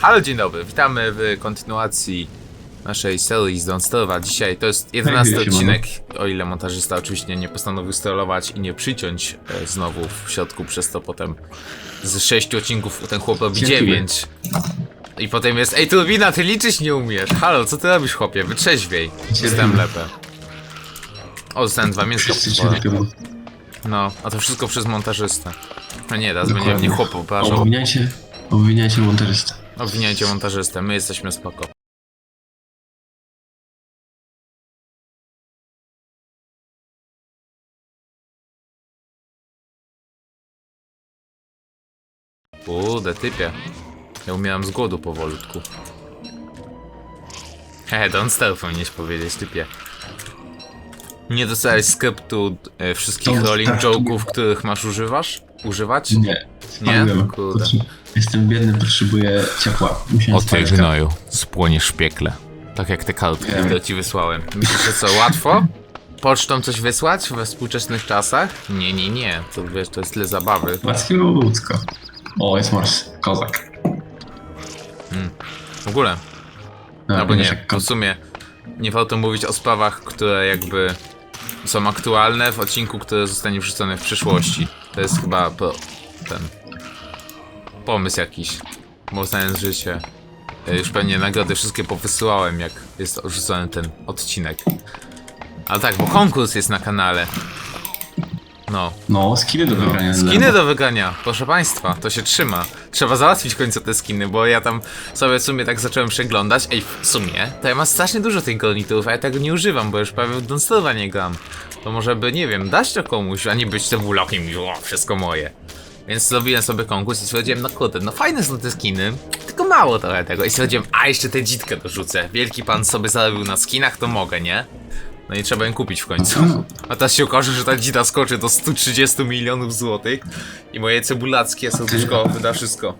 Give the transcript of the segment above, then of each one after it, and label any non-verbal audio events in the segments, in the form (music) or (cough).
Halo, dzień dobry, witamy w kontynuacji naszej serii z Don't. Dzisiaj to jest 11 Hej, odcinek, o ile montażysta oczywiście nie postanowił sterować i nie przyciąć e, znowu w środku, przez to potem z 6 odcinków ten chłop robi Dziękuję. 9. I potem jest, ej Turbina, ty liczyć nie umiesz. Halo, co ty robisz chłopie, wytrzeźwiej. Jestem lepę. O, dostałem dwa mięska. No, a to wszystko przez montażystę. No nie, teraz będzie mnie chłop obrażał. Obwiniajcie, obwiniajcie montażystę. Obwiniajcie montażystę, my jesteśmy spoko. Kurde, typie. Ja umieram z głodu powolutku. Hehe, don't start powinieneś powiedzieć, typie. Nie dostałeś skryptu e, wszystkich rolling start. joke'ów, których masz używasz? Używać? Nie. Nie? Spaliłem. Kurde. Jestem biedny, potrzebuję ciepła. Musiałem O ty spalić gnoju, spłoniesz w piekle. Tak jak te kartki, Wiem. które ci wysłałem. Myślisz, że co, łatwo? Pocztą coś wysłać we współczesnych czasach? Nie, nie, nie. To wiesz, to jest tyle zabawy. Łatwiej ludzko. O, jest Mars. Kozak. W ogóle. No, bo wiesz, nie, w sumie nie warto mówić o sprawach, które jakby są aktualne w odcinku, który zostanie wrzucony w przyszłości. To jest chyba po, ten pomysł jakiś. Bo znając życie, ja już pewnie nagrody wszystkie powysyłałem, jak jest wrzucony ten odcinek. Ale tak, bo konkurs jest na kanale. No, No, skiny do wygrania. skiny do wygrania, proszę państwa, to się trzyma. Trzeba załatwić w końcu te skiny, bo ja tam sobie w sumie tak zacząłem przeglądać. Ej, w sumie, to ja mam strasznie dużo tych garniturów, a ja tego nie używam, bo już prawie w Donstova nie gram. To może by, nie wiem, dać to komuś, a nie być tym ulokiem i o, wszystko moje. Więc zrobiłem sobie konkurs i stwierdziłem, no kurde, no fajne są te skiny, tylko mało trochę tego. I stwierdziłem, a jeszcze tę dzitkę dorzucę. Wielki pan sobie zarobił na skinach, to mogę, nie? No i trzeba ją kupić w końcu. A teraz się okaże, że ta dzida skoczy do 130 milionów złotych i moje cebulackie serduszko wyda wszystko.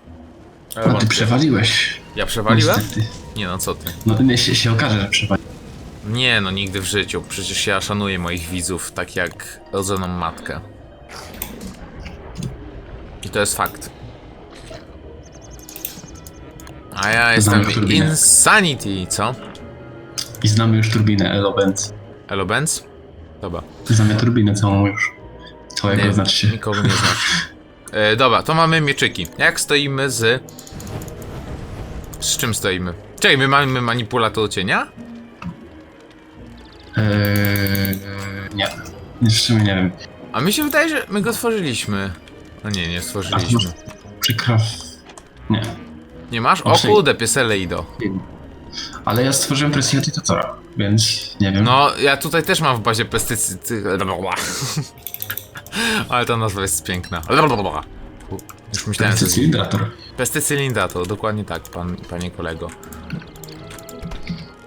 Ale A ty wątpię. przewaliłeś. Ja przewaliłem? Niestety. Nie no, co ty. No nie, się, się okaże, że przewaliłeś. Nie no, nigdy w życiu. Przecież ja szanuję moich widzów tak jak rodzoną matkę. I to jest fakt. A ja jestem turbinę. Insanity, co? I znamy już turbinę Elobent. Elo Benz? Dobra. Znamy turbinę całą już. Całego Nie, znaczy się. Nikogo nie znam. (laughs) E, dobra, to mamy mieczyki. Jak stoimy z... Z czym stoimy? Czekaj, my mamy manipulator cienia? Eee, nie. Sumie nie wiem. A mi się wydaje, że my go stworzyliśmy. No nie, nie stworzyliśmy. może przykraw... Nie. Nie masz? O Może- kurde, piesele idą. Ale ja stworzyłem Prestiatitatora, więc nie wiem. No, ja tutaj też mam w bazie pestycydy... (laughs) Ale ta nazwa jest piękna. Już myślałem, że... Cylindrator. Pestycylindator, dokładnie tak, pan, panie kolego.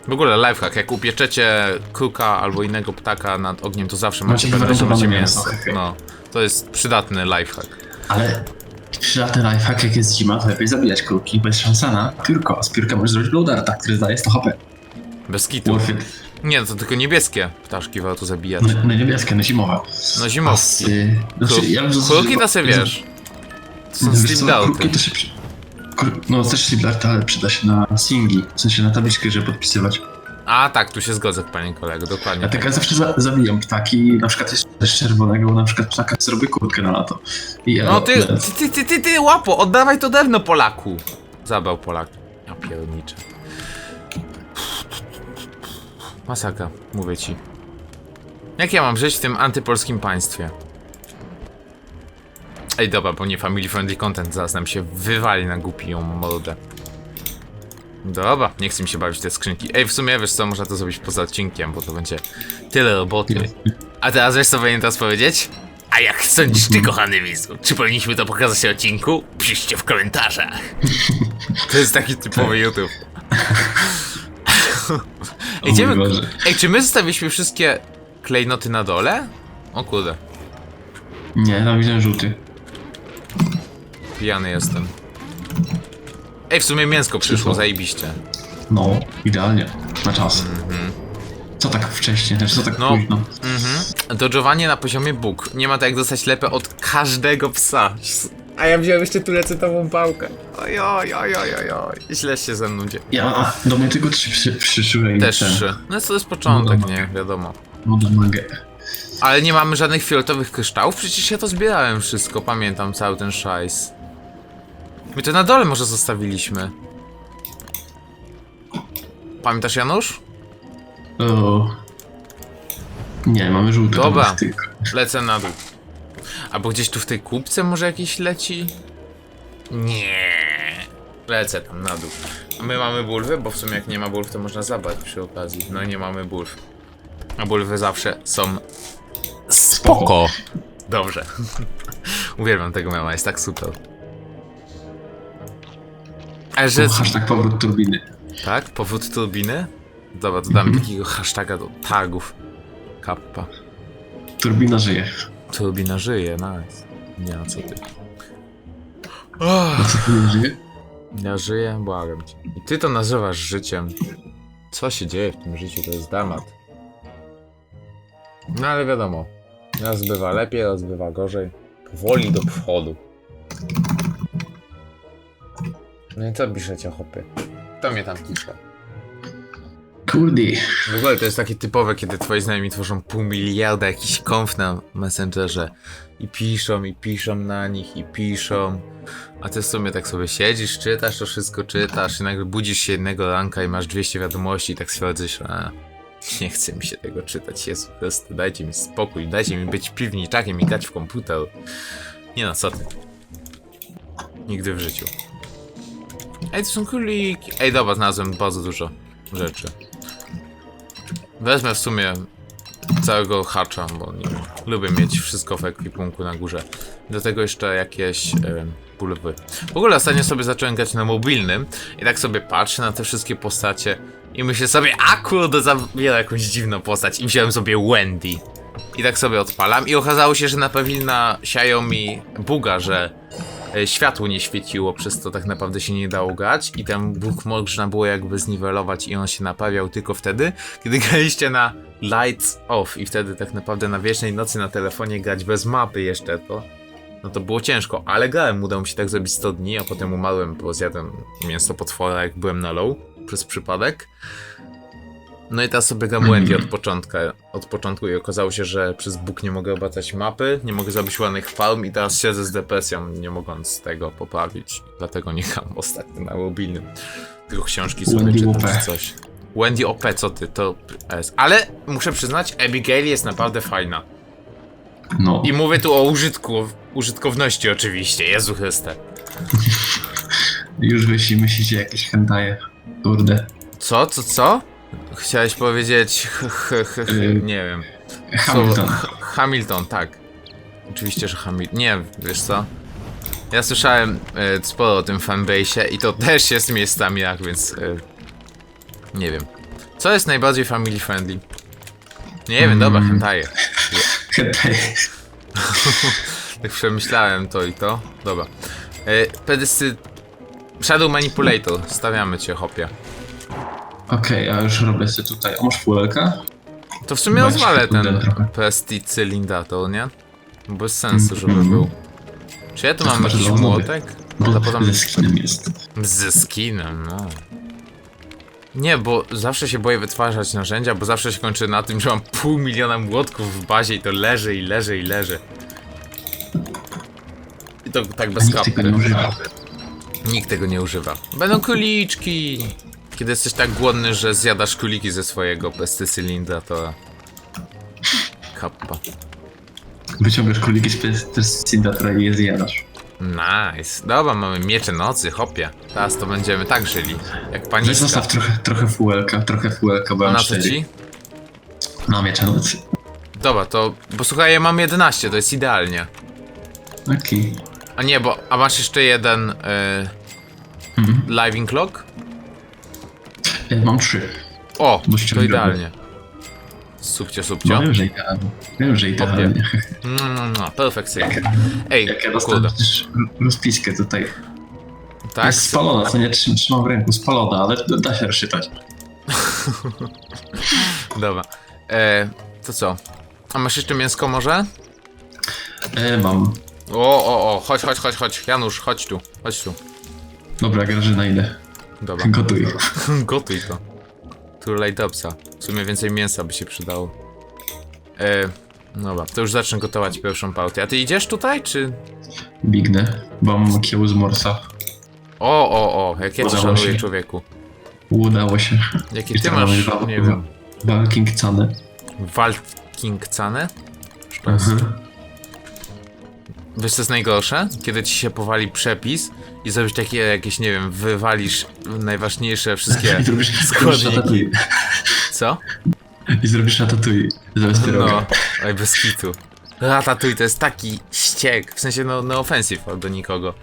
W ogóle lifehack, jak upieczecie kruka albo innego ptaka nad ogniem, to zawsze macie Macie pewność, że macie gwarantowane mięso. mięso, okej. No, to jest przydatny lifehack. Ale przydatny lifehack, jak jest zima, to lepiej zabijać kruki, bez szansa na piórko. A z piórka możesz zrobić blowdarta, który zdaje 100 HP. Bez kitu. Nie, no to tylko niebieskie ptaszki warto zabijać. No, no niebieskie, no zimowe. No A zimowki. z, y, znaczy, ja Kruki to sobie wiesz. To są Kruki to się przy... No też sleep ale przyda się na singi, w sensie na tabliczkę, żeby podpisywać. A tak, tu się zgodzę, panie kolego, dokładnie. Ja Tak. ja zawsze za zabijam ptaki, na przykład jeszcze z czerwonego, bo na przykład ptaka zrobię kurtkę na lato. Ja No ty, ty, ty, ty, ty, ty, łapo, oddawaj to drewno Polaku. Zabrał Polak. Ja pierniczę. Masaka, mówię ci. Jak ja mam żyć w tym antypolskim państwie? Ej, dobra, bo nie family friendly content zaraz nam się wywali na głupią mordę. Dobra, nie chcę mi się bawić w te skrzynki. Ej, w sumie wiesz co, można to zrobić poza odcinkiem, bo to będzie tyle roboty. A teraz wiesz co powinien teraz powiedzieć? A jak sądzisz ty, kochany widzu? Czy powinniśmy to pokazać na odcinku? Piszcie w komentarzach. (laughs) To jest taki typowy YouTube. (laughs) Ej, Idziemy... Boże. Ej, czy my zostawiliśmy wszystkie klejnoty na dole? O kurde, Nie, tam widzę żółty. pijany jestem. Ej, w sumie mięsko przyszło, Przyszło. zajebiście. No, idealnie. Na czas. Co tak wcześnie, też co tak No. późno? Mhm. Dodżowanie na poziomie Bóg. Nie ma tak jak dostać lepę od każdego psa. A ja wziąłem jeszcze turecetową pałkę. Oj, oj, oj, oj, oj, oj. Źle się ze mną dzieje. Ja, do mnie tylko trzy przy, przyszły i Też ten, trzy. No to jest początek, No, no. nie? Wiadomo. Woda magę. Ale nie mamy żadnych fioletowych kryształów? Przecież ja to zbierałem wszystko, pamiętam cały ten szajs. My to na dole może zostawiliśmy. Pamiętasz Janusz? O. Nie, mamy żółte. Dobra. tam. Lecę na dół. Albo gdzieś tu w tej kubce może jakiś leci? Nie. Lecę tam na dół. A my mamy bulwy, bo w sumie jak nie ma bulw, to można zabrać przy okazji. No nie mamy bulw. A bulwy zawsze są spoko. Dobrze. (laughs) Uwielbiam tego mema, jest tak super. Ale że... Hashtag powrót turbiny. Tak? Powód turbiny? Dobra, dodamy takiego hashtaga do tagów. Kappa. Turbina żyje. Turbina żyje, nice. Nie, a co ty? A co tu nie żyje? Ja żyję, błagam cię. I ty to nazywasz życiem. Co się dzieje w tym życiu, to jest dramat. No ale wiadomo. Raz bywa lepiej, raz bywa gorzej. Powoli do przodu. No i co piszecie, chłopie? Kto mnie tam pisze? Kurde. W ogóle to jest takie typowe, kiedy twoi znajomi tworzą pół miliarda jakichś konf na Messengerze i piszą, i piszą na nich, i piszą, a ty w sumie tak sobie siedzisz, czytasz, to wszystko czytasz i nagle budzisz się jednego ranka i masz 200 wiadomości i tak stwierdzisz, a nie chce mi się tego czytać, Jezu dajcie mi spokój, dajcie mi być piwniczakiem i grać w komputer. Nie no, co ty. Nigdy w życiu. Ej, to są króliki. Ej, dobra, znalazłem bardzo dużo rzeczy. Wezmę w sumie całego hacza, bo nie lubię mieć wszystko w ekwipunku na górze. Do tego jeszcze jakieś e, bulwy. W ogóle ostatnio sobie zacząłem grać na mobilnym i tak sobie patrzę na te wszystkie postacie i myślę sobie, a kurde, zabiera jakąś dziwną postać i wziąłem sobie Wendy. I tak sobie odpalam i okazało się, że naprawili na Xiaomi buga, że światło nie świeciło, przez to tak naprawdę się nie dało grać i ten bóg można było jakby zniwelować i on się naprawiał tylko wtedy, kiedy (laughs) graliście na lights off. I wtedy tak naprawdę na wiecznej nocy na telefonie grać bez mapy jeszcze to no to było ciężko, ale grałem, udało mi się tak zrobić 100 dni, a potem umarłem, bo zjadłem mięso potwora jak byłem na low przez przypadek. No i teraz sobie gram Wendy od początku, od początku i okazało się, że przez Bóg nie mogę obracać mapy, nie mogę zrobić ładnych farm i teraz siedzę z depresją, nie mogąc tego poprawić. Dlatego nie gram (laughs) ostatnio na mobilnym. Tylko książki sobie czytam czy coś. Wendy OP, co ty, to jest. Ale muszę przyznać, Abigail jest naprawdę fajna. No. I mówię tu o użytku, użytkowności oczywiście, Jezu Chryste. (laughs) Już wysi myślicie jakieś hentaje. Kurde. Co, co, co? Chciałeś powiedzieć h, h, h, h, Y, nie wiem. Hamilton. Hamilton, tak. Oczywiście, że Hamilton. Nie, wiesz co? Ja słyszałem e, sporo o tym fanbase'ie i to też jest miejscami jak, więc e, nie wiem. Co jest najbardziej family friendly? Nie wiem, dobra, Mm. hentaje. (laughs) Hentaje. (laughs) Tak przemyślałem to i to. Dobra. E, pedesty... Shadow Manipulator. Stawiamy cię, hopie. Okej, a już robię sobie tutaj. A masz? To w sumie rozwalę ten trochę. nie? Bez sensu, żeby Mhm. był. Czy ja tu To mam chyba, że jakiś młotek? Bo Zapodam ze skinem jest. ze skinem, no. Nie, bo zawsze się boję wytwarzać narzędzia, bo zawsze się kończy na tym, że mam pół miliona młotków w bazie i to leży i leży i leży. I to tak A bez nikt tego nie używa. Nikt tego nie używa. Będą kuliczki! Kiedy jesteś tak głodny, że zjadasz kuliki ze swojego pestycylindra, to... Kappa. Wyciągasz króliki z pestycydatora i je zjadasz. Nice. Dobra, mamy miecze nocy, hopie. Teraz to będziemy tak żyli. Jak Weź paniska. zostaw trochę, trochę fuelka, trochę fuelka, bo mam na co 4. ci? Na miecze nocy. Dobra, to... Bo słuchaj, ja mam 11, to jest idealnie. Okej. A nie, bo... A masz jeszcze jeden... Y, Mhm. living log? E, Mam trzy. O, to idealnie. Subcio, No subcio. wiem, że idealnie. Wiem, że idealnie. No, no, no, perfekcyjnie. Ej, Jak ja kurde. dostałem przecież rozpiskę tutaj. Tak? Jest spalona, co nie trzym- trzymam w ręku, spalona, ale da- da się rozczytać. (laughs) Dobra. E, to co? A masz jeszcze mięsko może? E, mam. O, o, o, chodź, chodź, chodź, chodź. Janusz, chodź tu, chodź tu. Dobra, Grażyna, idę. Dobra. Gotuj. (laughs) Gotuj to. Tu lejtopsa. W sumie więcej mięsa by się przydało. E, dobra, to już zacznę gotować pierwszą partję. A ty idziesz tutaj, czy... Bignę, bo mam kieł z morsa. O, o, o, jak ja cię Udało szanuję, się. człowieku. Udało się. Jakie ty masz, nie wiem, Walking Cane. walking cenę? Mhm. Wiesz co jest najgorsze? Kiedy ci się powali przepis i zrobisz takie jakieś, nie wiem, wywalisz najważniejsze wszystkie... (laughs) I zrobisz, składniki. Co? I zrobisz ratatouille. Zamiast No, oj bez kitu. Ratatouille to jest taki ściek, w sensie no, no offensive do nikogo.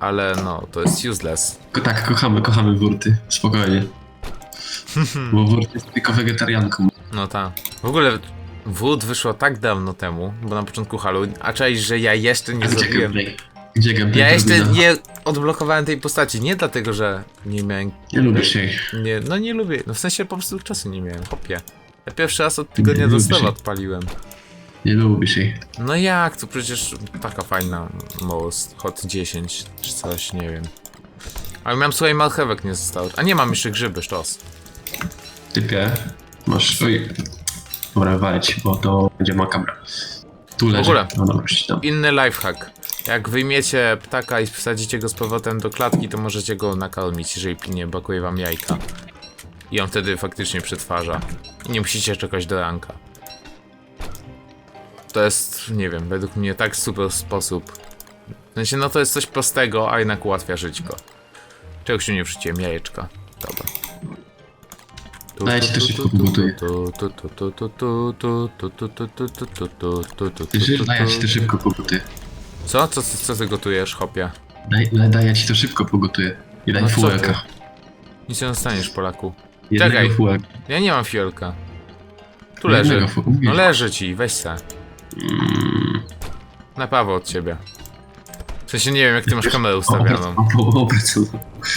Ale no, to jest useless. Ko- Tak, kochamy, kochamy wurty. Spokojnie. (laughs) Bo wurt jest tylko wegetarianką. No tak. W ogóle Wood wyszło tak dawno temu, bo na początku Halloween, a czaisz, że ja jeszcze nie A gdzie zrobiłem... gameplay? Gdzie gameplay? Ja jeszcze Turbina? nie odblokowałem tej postaci, nie dlatego, że nie miałem... Nie lubisz jej. Nie, no nie lubię, no w sensie po prostu czasu nie miałem, hopie. Ja pierwszy raz od tygodnia Nie do lubisz znowu jej. odpaliłem. Nie lubisz jej. No jak, to przecież taka fajna most, hot 10 czy coś, nie wiem. Ale miałem słuchaj marchewek nie zostało. A nie mam jeszcze grzyby, sztos. Typie. Masz... Oj. Dobra, walić, bo to będzie makabra. Tu leży. ogóle. No dobra. Inny lifehack. Jak wyjmiecie ptaka i wsadzicie go z powrotem do klatki, to możecie go nakarmić, jeżeli pilnie brakuje wam jajka. I on wtedy faktycznie przetwarza. I nie musicie czekać do ranka. To jest, nie wiem, według mnie tak super sposób. W sensie, no to jest coś prostego, a jednak ułatwia żyćko. Czegoś tu nie wrzuciłem, jajeczka. No ja cię też szybko pogotuję. Ty żyjesz, ja ci to szybko pogotuję. Co? Co, co, co ty gotujesz, chopie? Daj, daj, ja ci to szybko pogotuję. I daj fuelka. Nic nie dostaniesz, Polaku. Czekaj. Ja nie mam fiolka. Tu leży. No leży ci, weź se. Na Paweł od ciebie. W sensie nie wiem, jak ty masz kamerę ustawioną.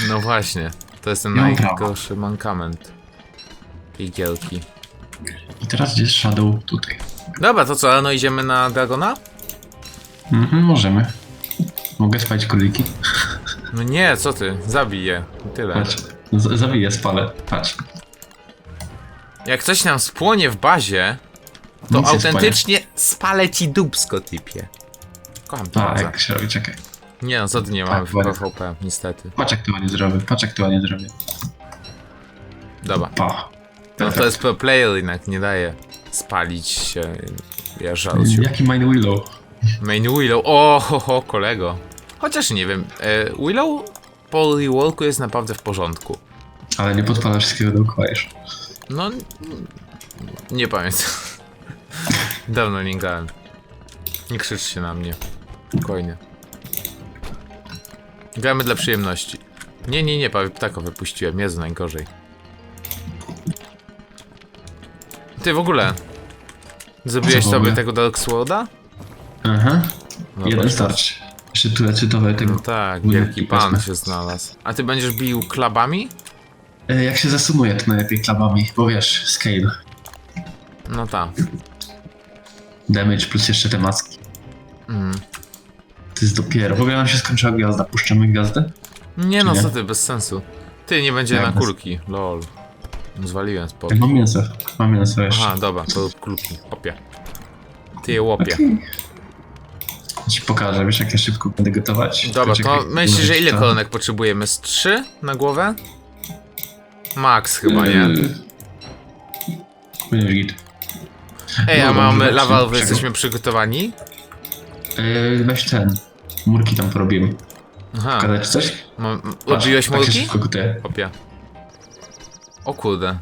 No właśnie. To jest ten najgorszy mankament tej gierki. I teraz gdzie jest Shadow? Tutaj. Dobra, to co, no idziemy na Dragona? Mhm, możemy. Mogę spać króliki? No nie, co ty, zabij je. I Tyle. Patrz. Z- Zabiję, spalę. Patrz. Jak coś nam spłonie w bazie, to Nic nie autentycznie spalę ci dubsko, typie. Kocham to. A, bardzo. jak się robi, czekaj. Nie no, co ty nie Tak, mamy w. PvP, niestety. Patrz jak to ładnie zrobię, patrz jak to ładnie zrobię. Dobra. Pa. No to jest pro player jednak, nie daje spalić się. Ja żaluję. Jaki Mine Willow? Main Willow, o, ho, ho, kolego. Chociaż nie wiem, e, Willow po reworku jest naprawdę w porządku. Ale nie podpala wszystkiego dookoła już. No, n- nie pamiętam. (laughs) Dawno nie grałem. Nie krzycz się na mnie. Spokojnie. Gramy dla przyjemności. Nie, nie, nie, prawie ptaka wypuściłem. Jezu, najgorzej. Ty w ogóle. Zrobiłeś Co w sobie ogóle? tego Dark Sworda? Aha. Dobra, Jeden to- starczy. Jeszcze tu lecytowe tego. No tak, wielki pan wezmę. się znalazł. A ty będziesz bił klabami? E, Jak się zasumuje, to najlepiej klabami, bo wiesz, scale. No tak. Damage plus jeszcze te maski. Mm. To jest dopiero. W ogóle nam się skończyła gwiazda. Puszczamy gwiazdę? Nie no, nie? co ty, bez sensu. Ty, nie będzie Jak na bez- kulki, lol. Zwaliłem. Ja mam mięso. Mam mięso jeszcze. Aha, dobra, to rób kulki, łopie. Ty je łopie. Ci pokażę, wiesz jak ja szybko będę gotować. Dobra, Tylko to czekaj, myślisz, że ile to- kolonek potrzebujemy? Z trzy na głowę? Max chyba, nie? Yy, Będziesz git. Ej, a mamy dobrze, lawalwy, czego? jesteśmy przygotowani? Yy, weź ten. Murki tam porobimy. Aha, Pokazać coś? mam, odbiłeś tak się murki? szybko gotuje. O kurde.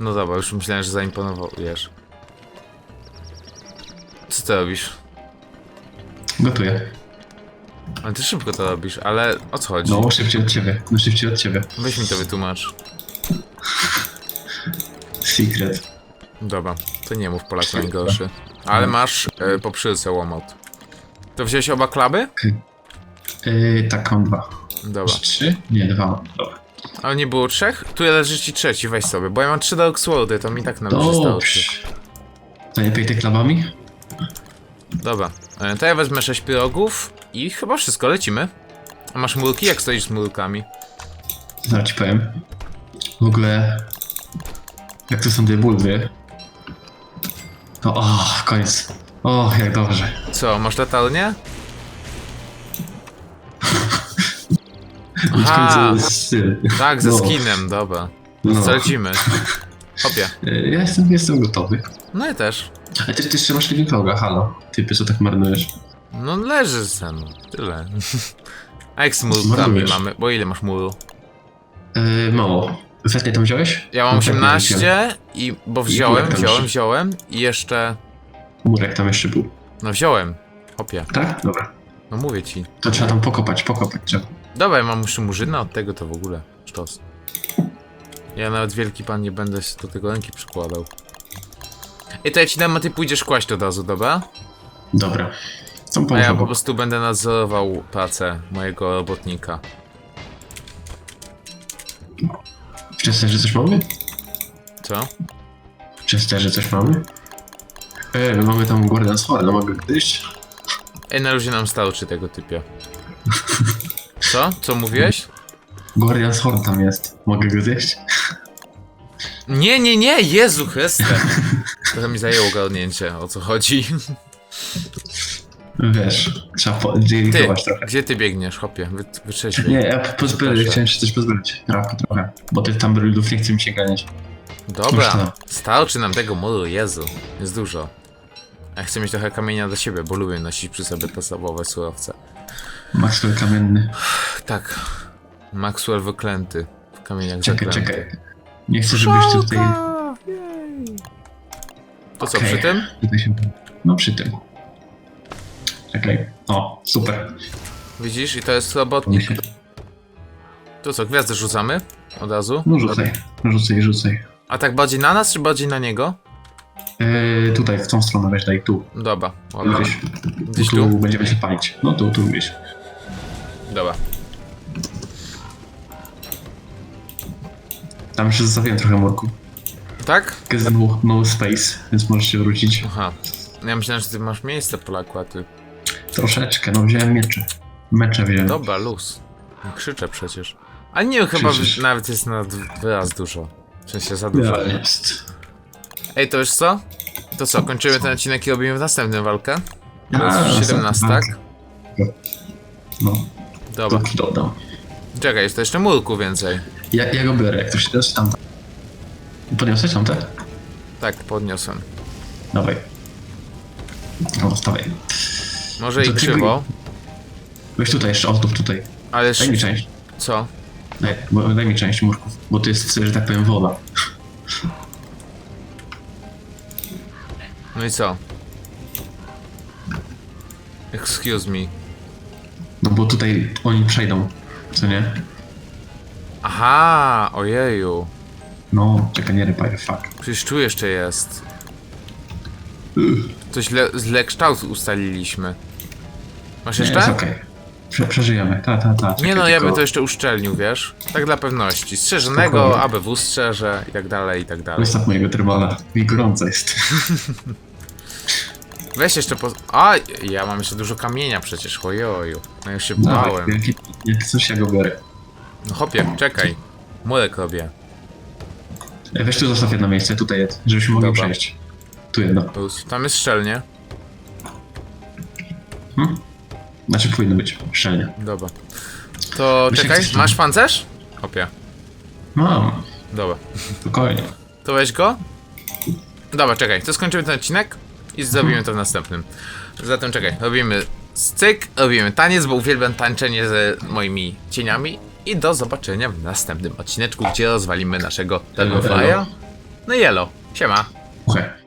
No dobra, już myślałem, że zaimponowujesz. Co ty robisz? Gotuję. Ale ty szybko to robisz, ale o co chodzi? No, szybciej od ciebie. No, szybciej od ciebie. Weź mi to wytłumacz. Secret. Dobra, to nie mów Polaku najgorszy. Ale masz e, po przyłce łomot. To wziąłeś oba klaby? Yy, tak, mam dwa. Dobra. Trzy? Nie, dwa. Dobra. Ale nie było trzech? Tu leży ci trzeci, weź sobie, bo ja mam trzy Dark Swordy, to mi tak nam wystarczy. Dobrze. Najlepiej te klabami? Dobra, e, to ja wezmę 6 pirogów i chyba wszystko, lecimy. A masz murki? Jak stoisz z murkami? Zaraz ci powiem. W ogóle... Jak to są te bulwy? To o, końcu. O, jak dobrze. Co, masz latarnię? Aha, tak, ze No. skinem, dobra. No. Co lecimy? Hopie. E, Ja jestem, jestem gotowy. No i też. A ty, ty jeszcze masz living halo. Typy, co tak marnujesz? No leży ze mną, tyle. A jak z mamy? Bo ile masz muru? Yy, mało. Wetnie tam wziąłeś? Ja mam No tak, 18 i... bo wziąłem, tam wziąłem, wziąłem i jeszcze... Murek tam jeszcze był. No wziąłem. Hopie. Tak? Dobra. No mówię ci. To trzeba tam pokopać, pokopać trzeba. Dobra, ja mam jeszcze murzyna, od tego to w ogóle sztos. Ja nawet wielki pan nie będę się do tego ręki przykładał. I to ja ci dam, a ty pójdziesz kłaść od razu, dobra? Dobra. Są A ja po prostu będę nadzorował pracę mojego robotnika. W Chesterze coś mamy? Co? W Chesterze coś mamy? E, my mamy tam Guardian Sword, no mogę gdzieś? Ej, na luzie nam starczy tego typie. (laughs) Co? Co mówiłeś? Guardian Sword tam jest. Mogę go zjeść? Nie, nie, nie! Jezu Chryste! To mi zajęło ogarnięcie, o co chodzi. Wiesz, trzeba po- Ty, dzielikować trochę. gdzie ty biegniesz, hopie? Wy, wytrzeźwiej. Nie, ja pozbyłem, Proszę. chciałem się coś pozbyć. Trawkę trochę. Bo tych Tumblrydów nie chce mi się ganiać. Już Dobra, to. starczy nam tego muru, Jezu, jest dużo. Ja chcę mieć trochę kamienia do siebie, bo lubię nosić przy sobie podstawowe surowce. Maxwell kamienny. Tak, Maxwell wyklęty, w kamieniach Czekaj, zaklęty. czekaj. Nie chcę, żebyś tutaj... To co, Okej. przy tym? Tutaj się... No przy tym. Czekaj. O, super. Widzisz, i to jest robotnik. się... To co, gwiazdę rzucamy? Od razu? No rzucaj. Rzucaj, rzucaj. A tak bardziej na nas, czy bardziej na niego? Yy, tutaj, w tą stronę weź daj, tu. Dobra, ładnie. Gdzieś. Gdzieś tu, tu? będziemy się palić. No tu, tu gdzieś. Dobra. Tam jeszcze zostawiłem trochę murku. Tak? Jest no, no space, więc możesz się wrócić. Aha. Ja myślałem, że ty masz miejsce, Polaku, a ty... Troszeczkę, no wziąłem miecze. Mecze wziąłem. Dobra, luz. Krzyczę przecież. A nie, chyba Krzyczysz. nawet jest na wyraz dużo. W sensie za dużo. Ja, jest. Ej, to już co? To co, kończymy ten odcinek i robimy w następnym walkę? To A, jest 17, tak? No, Dobra. ci dodam. Czekaj, jest to jeszcze murku więcej. Ja, ja go biorę, jak to się da, czy tam. Podniosłeś tam te? Tak, podniosłem. Dawaj. No, stawaj. Może To i ty krzywo, Weź tutaj jeszcze, ozdób tutaj. ale... Daj mi sz- część. Co? Daj, bo, daj mi część murków, bo to jest, że tak powiem, woda. No i co? Excuse me. No bo tutaj oni przejdą, co nie? Aha, ojeju. No, czekaj, nie rypaj, fuck. Przecież tu jeszcze jest. To źle, źle kształt ustaliliśmy. Masz Nie, jest jeszcze? okej. Prze, przeżyjemy, ta, ta, ta. Czekaj, Nie no, ja bym tylko- to jeszcze uszczelnił, wiesz? Tak dla pewności. Strzeżonego, Spokojnie. ABW strzeże i tak dalej, i tak dalej. Wystaw mojego trybala. Mi gorąco jest. (laughs) Weź jeszcze po... A, ja mam jeszcze dużo kamienia przecież, ojoju. No już się Dawaj, bałem. jak, coś ja go biorę. No hopie, czekaj. Murek robię. E, Weź tu zostaw jedno miejsce, tutaj jest, żebyśmy mogli Dobra. przejść. Tu jedno. Plus. Tam jest szczelnie. Hmm? Znaczy powinno być, szczelnie. Dobra. To Myślę, czekaj, chcesz masz pancerz? Hopie. Mam, Dobra. spokojnie. To weź go. Dobra, czekaj, to skończymy ten odcinek i zrobimy to w następnym. Zatem czekaj, robimy styk, robimy taniec, bo uwielbiam tańczenie ze moimi cieniami i do zobaczenia w następnym odcineczku, gdzie rozwalimy naszego Elo, Dragonfly'a. No i elo, siema. Uchę.